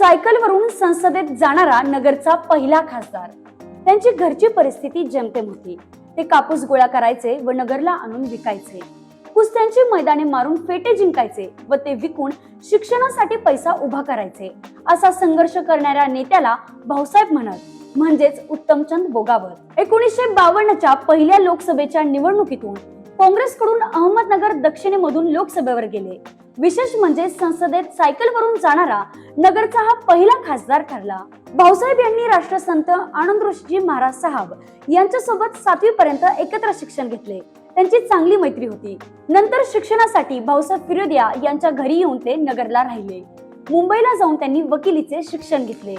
सायकलवरून संसदेत जाणारा नगरचा पहिला खासदार. त्यांची घरची परिस्थिती जमतेम होती. ते कापूस गोळा करायचे व नगरला आणून विकायचे. कुस्त्यांची मैदाने मारून फेटे जिंकायचे व ते विकून शिक्षणासाठी पैसा उभा करायचे असा संघर्ष करणाऱ्या नेत्याला भाऊसाहेब म्हणत म्हणजेच उत्तमचंद बोगावत. एकोणीसशे बावन्नच्या पहिल्या लोकसभेच्या निवडणुकीतून काँग्रेसकडून अहमदनगर दक्षिणेमधून लोकसभेवर गेले. विशेष म्हणजे संसदेत सायकलवरून जाणारा नगरचा हा पहिला खासदार ठरला. भाऊसाहेब यांनी राष्ट्रसंत आनंद ऋषीजी महाराज साहेब यांच्यासोबत सातवी पर्यंत एकत्र शिक्षण घेतले. त्यांची चांगली मैत्री होती. नंतर शिक्षणासाठी भाऊसाहेब फिरोदिया यांच्या घरी येऊन ते नगरला राहिले. मुंबईला जाऊन त्यांनी वकिलीचे शिक्षण घेतले.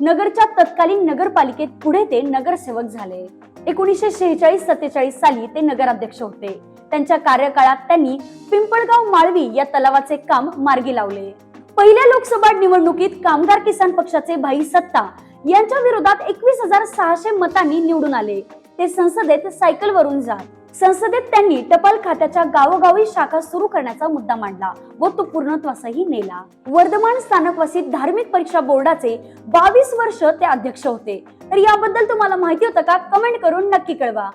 नगरच्या तत्कालीन नगरपालिकेत पुढे ते नगरसेवक झाले. एकोणीसशे शेहेचाळीस सत्तेचाळीस साली ते नगराध्यक्ष होते. त्यांच्या कार्यकाळात त्यांनी पिंपळगाव माळवी या तलावाचे काम मार्गी लावले. पहिल्या लोकसभा निवडणुकीत कामगार किसान पक्षाचे भाई सत्ता यांच्या विरोधात एकवीस हजार सहाशे मतांनी निवडून आले. ते संसदेत सायकलवरून जात संसदेत त्यांनी टपाल खात्याच्या गावोगावी शाखा सुरू करण्याचा मुद्दा मांडला व तो पूर्णत्वासही नेला. वर्धमान स्थानकवासी धार्मिक परीक्षा बोर्डाचे बावीस वर्ष ते अध्यक्ष होते. तर याबद्दल तुम्हाला माहिती होतं का? कमेंट करून नक्की कळवा.